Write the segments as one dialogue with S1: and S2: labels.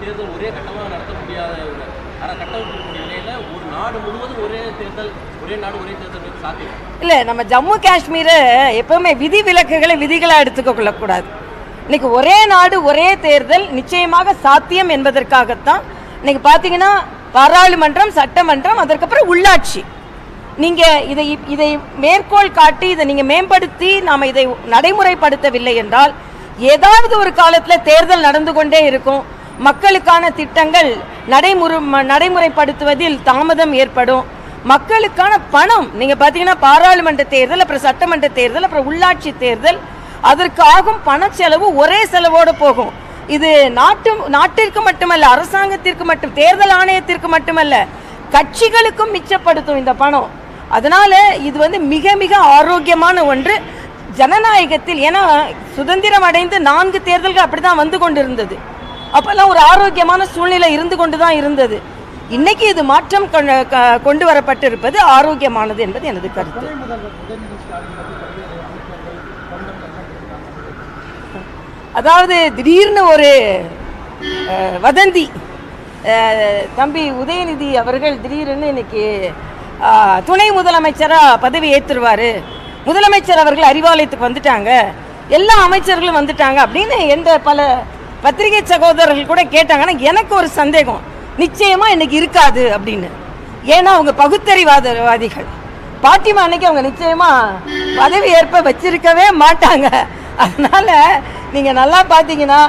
S1: தேர்தல் ஒரே கட்டமாக நடத்த முடியாத ஒரு கட்டமைப்பு நிலையில ஒரு நாடு முழுவதும் ஒரே தேர்தல் ஒரே நாடு ஒரே தேர்தல் சாத்தியம்.
S2: இல்லை நம்ம ஜம்மு காஷ்மீரை எப்போவுமே விதி விலக்குகளை விதிகளாக எடுத்துக்க கொள்ளக்கூடாது. இன்னைக்கு ஒரே நாடு ஒரே தேர்தல் நிச்சயமாக சாத்தியம் என்பதற்காகத்தான் இன்னைக்கு பார்த்தீங்கன்னா பாராளுமன்றம் சட்டமன்றம் அதற்கப்புறம் உள்ளாட்சி. நீங்கள் இதை இதை மேற்கோள் காட்டி இதை நீங்கள் மேம்படுத்தி நாம் இதை நடைமுறைப்படுத்தவில்லை என்றால் ஏதாவது ஒரு காலத்தில் தேர்தல் நடந்து கொண்டே இருக்கும். மக்களுக்கான திட்டங்கள் நடைமுறை நடைமுறைப்படுத்துவதில் தாமதம் ஏற்படும். மக்களுக்கான பணம் நீங்கள் பார்த்தீங்கன்னா பாராளுமன்ற தேர்தல் அப்புறம் சட்டமன்ற தேர்தல் அப்புறம் உள்ளாட்சி தேர்தல் அதற்கு ஆகும் பண செலவு ஒரே செலவோடு போகும். இது நாட்டு நாட்டிற்கு மட்டுமல்ல அரசாங்கத்திற்கு மட்டும் தேர்தல் ஆணையத்திற்கு மட்டுமல்ல கட்சிகளுக்கும் மிச்சப்படுத்தும் இந்த பணம். அதனால இது வந்து மிக மிக ஆரோக்கியமான ஒன்று. ஜனநாயகத்தில் ஏன்னா சுதந்திரம் அடைந்து நான்கு தேர்தல்கள் அப்படிதான் வந்து கொண்டிருந்தது. அப்பெல்லாம் ஒரு ஆரோக்கியமான சூழ்நிலை இருந்து கொண்டு தான் இருந்தது. இன்னைக்கு இது மாற்றம் கொண்டு- வரப்பட்டிருப்பது ஆரோக்கியமானது என்பது எனது கருத்து. அதாவது திடீர்னு ஒரு வதந்தி தம்பி உதயநிதி அவர்கள் திடீர்னு இன்னைக்கு துணை முதலமைச்சராக பதவி ஏற்றுருவார் முதலமைச்சர் அவர்கள் அறிவாலயத்துக்கு வந்துட்டாங்க. எல்லா அமைச்சர்களும் வந்துட்டாங்க அப்படின்னு எந்த பல பத்திரிகை சகோதரர்கள் கூட கேட்டாங்கன்னா எனக்கு ஒரு சந்தேகம். நிச்சயமாக இன்னைக்கு இருக்காது அப்படின்னு. ஏன்னா அவங்க பகுத்தறிவாதவாதிகள். பாட்டிமா அன்னைக்கு அவங்க நிச்சயமாக பதவி ஏற்ப வச்சிருக்கவே மாட்டாங்க. அதனால் நீங்கள் நல்லா பார்த்தீங்கன்னா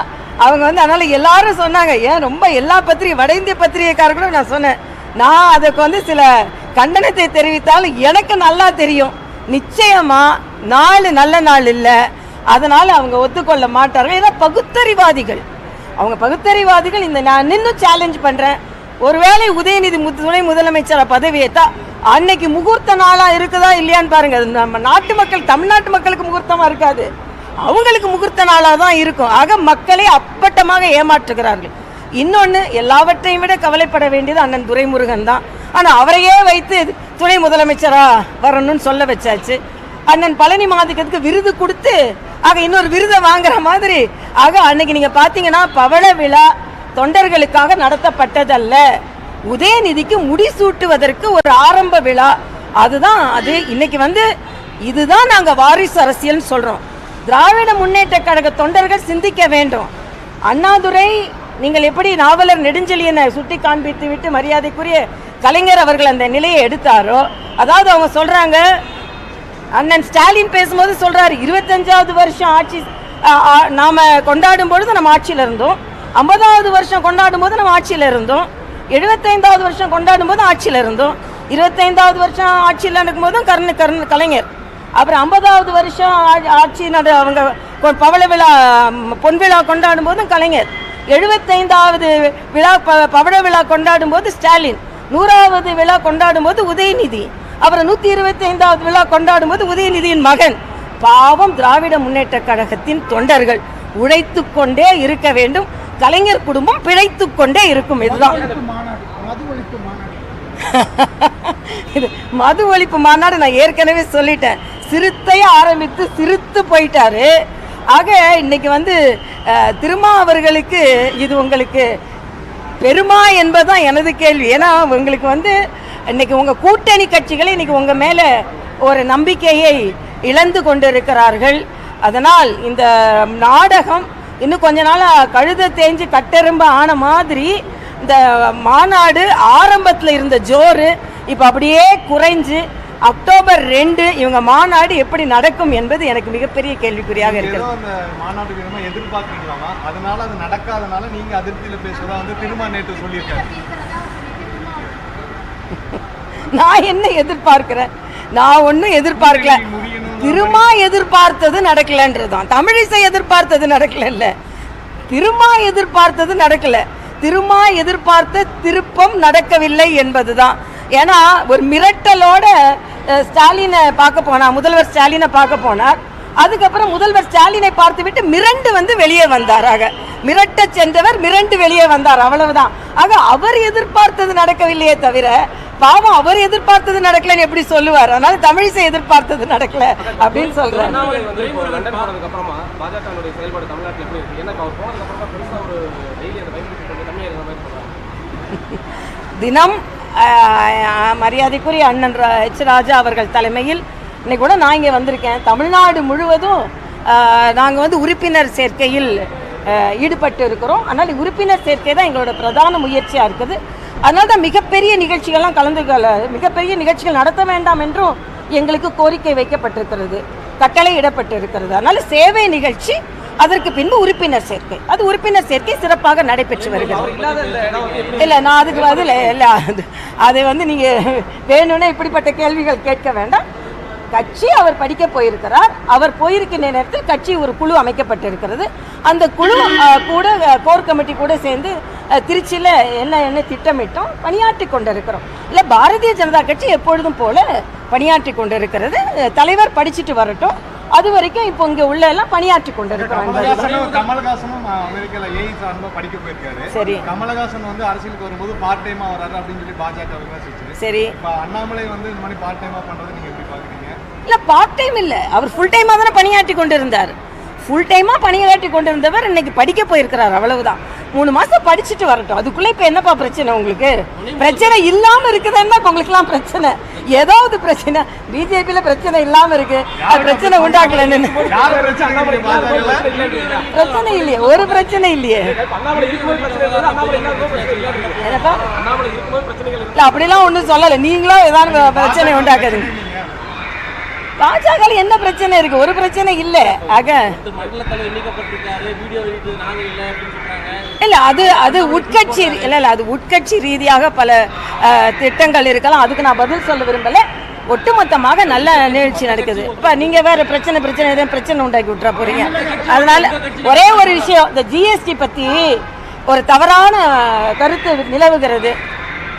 S2: அவங்க வந்து அதனால் எல்லாரும் சொன்னாங்க. ஏன் ரொம்ப எல்லா பத்திரிகை வட இந்திய பத்திரிகைக்காரர்களும் நான் சொன்னேன். நான் அதுக்கு வந்து சில கண்டனத்தை தெரிவித்தாலும் எனக்கு நல்லா தெரியும். நிச்சயமாக நாலு நல்ல நாள் இல்லை. அதனால் அவங்க ஒத்துக்கொள்ள மாட்டார்கள். ஏன்னா பகுத்தறிவாதிகள். அவங்க பகுத்தறிவாதிகள் இந்த நான் நின்று சேலஞ்ச் பண்ணுறேன் ஒருவேளை உதயநிதி மு- துணை முதலமைச்சரை பதவி அன்னைக்கு முகூர்த்த நாளாக இருக்குதா இல்லையான்னு பாருங்க. அது நம்ம நாட்டு மக்கள் தமிழ்நாட்டு மக்களுக்கு முகூர்த்தமாக இருக்காது. அவங்களுக்கு முகூர்த்த நாளாக தான் இருக்கும். ஆக மக்களை அப்பட்டமாக ஏமாற்றுகிறார்கள். இன்னொன்று எல்லாவற்றையும் விட கவலைப்பட வேண்டியது அண்ணன் துரைமுருகன் தான். ஆனால் அவரையே வைத்து துணை முதலமைச்சராக வரணும்னு சொல்ல வச்சாச்சு. அண்ணன் பழனி மாதிக்கிறதுக்கு விருது கொடுத்து ஆக இன்னொரு விருதை வாங்குற மாதிரி. ஆக அன்னைக்கு நீங்க பாத்தீங்கன்னா பவள விழா தொண்டர்களுக்காக நடத்தப்பட்டதல்ல. உதயநிதிக்கு முடிசூட்டுவதற்கு ஒரு ஆரம்ப விழா. அதுதான் அது. இன்னைக்கு வந்து இதுதான் நாங்க வாரிசு அரசியல்னு சொல்றோம். திராவிட முன்னேற்ற கழக தொண்டர்கள் சிந்திக்க வேண்டும். அண்ணாதுரை நீங்கள் எப்படி நாவலர் நெடுஞ்செழியனை சுட்டி காண்பித்து விட்டு மரியாதைக்குரிய கலைஞர் அவர்கள் அந்த நிலையை எடுத்தாரோ அதாவது அவங்க சொல்றாங்க அண்ணன் ஸ்டாலின் பேசும்போது சொல்றாரு இருபத்தஞ்சாவது வருஷம் ஆட்சி நாம் நாம கொண்டாடும் பொழுது நம்ம ஆட்சியில் இருந்தோம். ஐம்பதாவது வருஷம் கொண்டாடும் போது நம்ம ஆட்சியில் இருந்தோம். எழுபத்தைந்தாவது வருஷம் கொண்டாடும் போது ஆட்சியில் இருந்தோம். இருபத்தைந்தாவது வருஷம் ஆட்சியில் இருக்கும்போதும் கருண் கருண் கலைஞர். அப்புறம் ஐம்பதாவது வருஷம் ஆட்சி நட அவங்க கொ- பவள விழா பொன் விழா கொண்டாடும் போதும் கலைஞர். எழுபத்தைந்தாவது விழா ப- பவள விழா கொண்டாடும் போது ஸ்டாலின். நூறாவது விழா கொண்டாடும் போது உதயநிதி. அப்புறம் நூத்தி இருபத்தி ஐந்தாவது விழா கொண்டாடும் போது உதயநிதியின் மகன் பாவம் திராவிட முன்னேற்ற கழகத்தின் தொண்டர்கள் உழைத்து கொண்டே இருக்க வேண்டும். கலைஞர் குடும்பம் பிழைத்து கொண்டே இருக்கும் இதுதான். இது மது ஒழிப்பு மாநாடு நான் ஏற்கனவே சொல்லிட்டேன். சிறுத்தைய ஆரம்பித்து சிரித்து போயிட்டாரு. ஆக இன்னைக்கு வந்து திருமா அவர்களுக்கு இது உங்களுக்கு பெருமா என்பதுதான் எனது கேள்வி. ஏன்னா உங்களுக்கு வந்து இன்னைக்கு உங்க கூட்டணி கட்சிகள் இன்னைக்கு உங்க மேல ஒரு நம்பிக்கையை இழந்து கொண்டிருக்கிறார்கள். அதனால் இந்த நாடகம் இன்னும் கொஞ்ச நாள் கழுத தேஞ்சு கட்டெரும்பு ஆன மாதிரி இந்த மாநாடு ஆரம்பத்தில் இருந்த ஜோறு இப்போ அப்படியே குறைஞ்சு அக்டோபர் ரெண்டு இவங்க மாநாடு எப்படி நடக்கும் என்பது எனக்கு மிகப்பெரிய கேள்விக்குறியாக இருக்கிறது.
S3: அந்த மாநாடு அதனால அது நடக்காதனால நீங்க அதிருப்தியில பேசுறதா வந்து திருமா நேற்று சொல்லியிருக்காரு.
S2: நான் என்ன எதிர்பார்க்கிறேன்? நான் ஒன்றும் எதிர்பார்க்கல. திருமா எதிர்பார்த்தது நடக்கலன்றதுதான். தமிழிசை எதிர்பார்த்தது நடக்கல திருமா எதிர்பார்த்தது நடக்கல. திருமா எதிர்பார்த்த திருப்பம் நடக்கவில்லை என்பதுதான். ஏன்னா ஒரு மிரட்டலோட ஸ்டாலினை பார்க்க போனார் முதல்வர் ஸ்டாலினை பார்க்க போனார். அதுக்கப்புறம் முதல்வர் ஸ்டாலினை பார்த்து விட்டு மிரண்டு வந்து வெளியே வந்தார் ஆக மிரட்ட சென்றவர் மிரண்டு வெளியே வந்தார் அவ்வளவுதான். ஆக அவர் எதிர்பார்த்தது நடக்கவில்லையே தவிர பாவம் அவர் எதிர்பார்த்தது நடக்கலன்னு எப்படி சொல்லுவார்? அதனால தமிழிசை எதிர்பார்த்தது நடக்கல அப்படின்னு
S4: கம்மியாயிடுச்சு
S2: தினம் மரியாதைக்குரிய அண்ணன் எச் ராஜா அவர்கள் தலைமையில் இன்னைக்கு கூட நான் இங்கே வந்திருக்கேன். தமிழ்நாடு முழுவதும் நாங்கள் வந்து உறுப்பினர் சேர்க்கையில் ஈடுபட்டு இருக்கிறோம். அதனால் உறுப்பினர் சேர்க்கை தான் எங்களோட பிரதான முயற்சியாக இருக்குது. அதனால தான் மிகப்பெரிய நிகழ்ச்சிகள்லாம் கலந்து கொள்ள மிகப்பெரிய நிகழ்ச்சிகள் நடத்த வேண்டாம் என்றும் எங்களுக்கு கோரிக்கை வைக்கப்பட்டிருக்கிறது. கட்டளை இடப்பட்டிருக்கிறது. அதனால சேவை நிகழ்ச்சி அதற்கு பின்பு உறுப்பினர் சேர்க்கை. அது உறுப்பினர் சேர்க்கை சிறப்பாக நடைபெற்று வருகிறது. இல்லை நான் அதுக்கு பதில் இல்லை அது அதை வந்து நீங்கள் வேணும்னே இப்படிப்பட்ட கேள்விகள் கேட்க வேண்டாம். கட்சி அவர் படிக்க போயிருக்கிறார். அவர் போயிருக்கின்ற நேரத்தில் கட்சி ஒரு குழு அமைக்கப்பட்டிருக்கிறது. அந்த குழு கூட கோர் கமிட்டி கூட சேர்ந்து திருச்சியில் என்ன என்ன திட்டமிட்டோம்? பணியாற்றி கொண்டிருக்கிறோம். இல்லை பாரதிய ஜனதா கட்சி எப்பொழுதும் போல பணியாற்றி கொண்டிருக்கிறது. தலைவர் படிச்சுட்டு வரட்டும். அது வரைக்கும் இப்போ இங்கே உள்ள எல்லாம் பணியாற்றி கொண்டிருக்கிறோம்.
S3: கமலஹாசனும் அமெரிக்கால ஏஐ சார்பா படிக்க போயிருக்காரு.
S2: சரி.
S3: கமலஹாசன் வந்து அரசியலுக்கு வரும்போது பார்ட் டைமா வராரு அப்படின்னு சொல்லி பாஜக விமர்சிச்சு.
S2: சரி.
S3: இப்ப அண்ணாமலை வந்து இந்த மாதிரி பார்ட் டைமா பண்றது நீங்க எப்படி பாக்குறீங்க?
S2: இல்லை பார்ட் டைம் இல்லை. அவர் ஃபுல் டைமாக தானே பணியாற்றி கொண்டிருந்தார். ஃபுல் டைமாக பணியாற்றி கொண்டிருந்தவர் இன்னைக்கு படிக்க போயிருக்கிறார் அவ்வளவுதான். மூணு மாதம் படிச்சுட்டு வரட்டும் அதுக்குள்ளே இப்போ என்னப்பா பிரச்சனை உங்களுக்கு பிரச்சனை இல்லாமல் இருக்குதுன்னா இப்போ உங்களுக்குலாம் பிரச்சனை ஏதாவது பிரச்சனை பிஜேபியில் பிரச்சனை இல்லாமல் இருக்கு அது பிரச்சனை உண்டாக்கலன்னு
S3: பிரச்சனை
S2: இல்லையே ஒரு பிரச்சனை இல்லையே இல்லை அப்படிலாம் ஒன்றும் சொல்லலை நீங்களும் ஏதாவது பிரச்சனை உண்டாக்காதுங்க பாஜக என்ன பிரச்சனை இருக்கு ஒரு பிரச்சனை இல்லை ஆக
S1: இல்லை
S2: அது அது உட்கட்சி இல்லை இல்லை அது உட்கட்சி ரீதியாக பல திட்டங்கள் இருக்கலாம். அதுக்கு நான் பதில் சொல்ல விரும்பலை. ஒட்டுமொத்தமாக நல்ல நிகழ்ச்சி நடக்குது. இப்போ நீங்கள் வேற பிரச்சனை பிரச்சனை எதுவும் பிரச்சனை உண்டாக்கி விட்டுற போகிறீங்க அதனால் ஒரே ஒரு விஷயம் இந்த ஜிஎஸ்டி பற்றி ஒரு தவறான கருத்து நிலவுகிறது.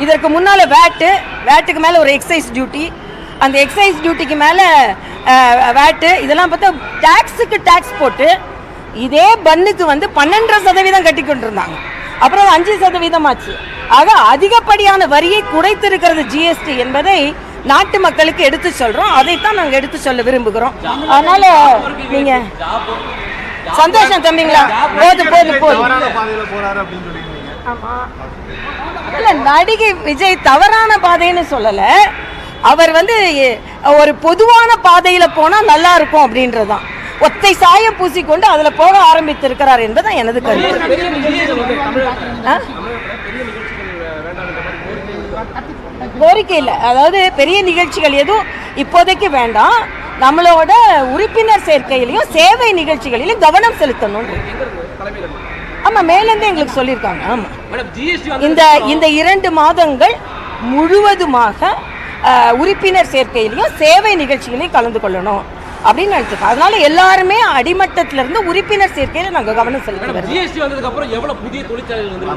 S2: இதற்கு முன்னால் வேட்டு வேட்டுக்கு மேலே ஒரு எக்ஸைஸ் டியூட்டி அந்த எக்ஸைஸ் டியூட்டிக்கு மேலே வேட்டு இதெல்லாம் பார்த்தா டேக்ஸுக்கு டேக்ஸ் போட்டு இதே பன்னுக்கு வந்து பன்னெண்டரை சதவீதம் கட்டி கொண்டிருந்தாங்க அப்புறம் அஞ்சு சதவீதம் ஆச்சு. ஆக அதிகப்படியான வரியை குறைத்திருக்கிறது ஜிஎஸ்டி என்பதை நாட்டு மக்களுக்கு எடுத்து சொல்றோம். அதைத்தான் நாங்கள் எடுத்து சொல்ல விரும்புகிறோம். அதனால நீங்க சந்தோஷம் தம்பிங்களா? போது போது போது. இல்ல நடிகை விஜய் தவறான பாதைன்னு சொல்லல. அவர் வந்து ஒரு பொதுவான பாதையில போனா நல்லா இருக்கும் அப்படின்றதான் ஒத்தை சாயம் பூசிக்கொண்டு அதுல போக ஆரம்பித்திருக்கிறார் என்பதுதான் எனது கருத்து? கோரிக்கை இல்லை. அதாவது பெரிய நிகழ்ச்சிகள் எதுவும் இப்போதைக்கு வேண்டாம். நம்மளோட உறுப்பினர் சேர்க்கையிலையும் சேவை நிகழ்ச்சிகளிலும் கவனம் செலுத்தணும் ஆமா மேலேருந்து எங்களுக்கு சொல்லியிருக்காங்க. ஆமா.
S1: மேடம் ஜிஎஸ்டி
S2: இந்த இந்த இரண்டு மாதங்கள் முழுவதுமாக உறுப்பினர் சேர்க்கையிலையும் சேவை நிகழ்ச்சிகளையும் கலந்து கொள்ளணும். அப்படின்னு நினைச்சிருக்கோம் அதனால எல்லாருமே அடிமட்டத்துல இருந்து உறுப்பினர் சேர்க்கையில நாங்க கவனம் செலுத்தி
S1: ஜிஎஸ்டி வந்ததுக்கு அப்புறம் எவ்வளவு புதிய தொழிற்சாலைகள் வந்து.